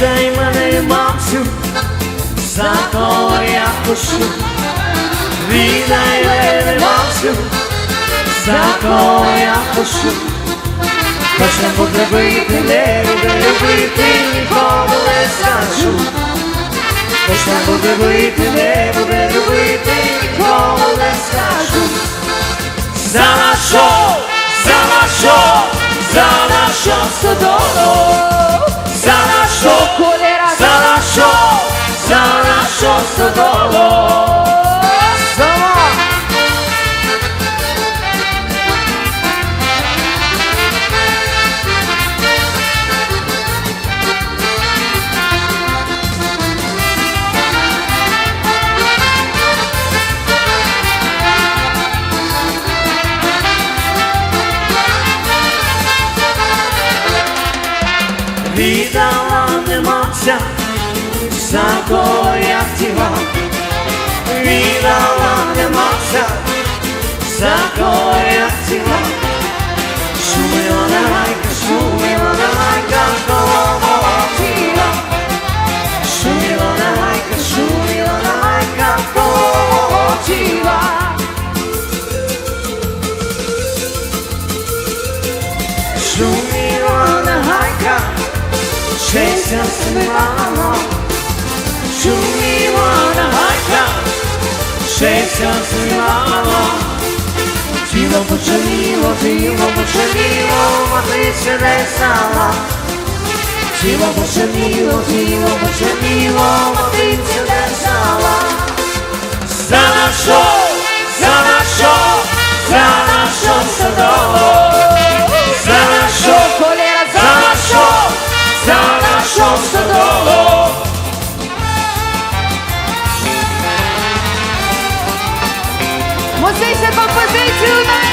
Віддай мене, мамцю, за кого я пишу. Віддай мене, мамцю, за кого я пишу. Хоч не буде не буде любити, нікому не скажу. Хоч не буде не буде любити, нікому не скажу. За нашу, за нашу, за нашу стодолу. Віддала не за кого я хотіла. Віддала не за кого я хотіла. Шумила на шумила на кого хотіла. Шумила на шумила на кого хотіла. Гайка, щастя смивала. Шуміла на гайка, щастя смивала. Тіло почаліло, тіло почаліло, матиця не стала. Тіло почаліло, тіло почаліло, матиця не стала. За нашу, за нашу, Vocês, é você vai fazer tudo.